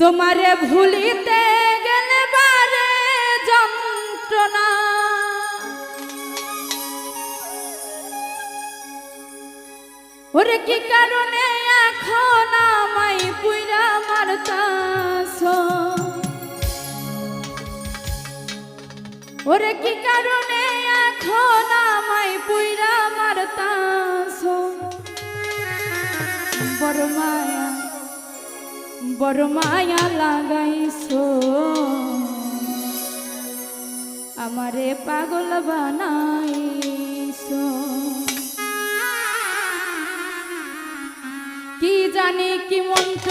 তোমারে ভুলিতে গেলে বারে যন্ত্রণা। ওরে কি কারণে এখন আমায় পুইরা মারতাছ? ওরে কি কারণে এখন আমায় পুইরা মারতাছ? বড় মায়া বড় মায়া লাগাইছো। আমারে পাগল বানাইছো। কি জানি কি মন্ত্র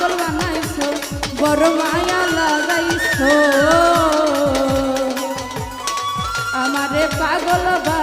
পাগল বানাইছো বড় মায়া লাগাইছো। আমারে পাগল বানাইছো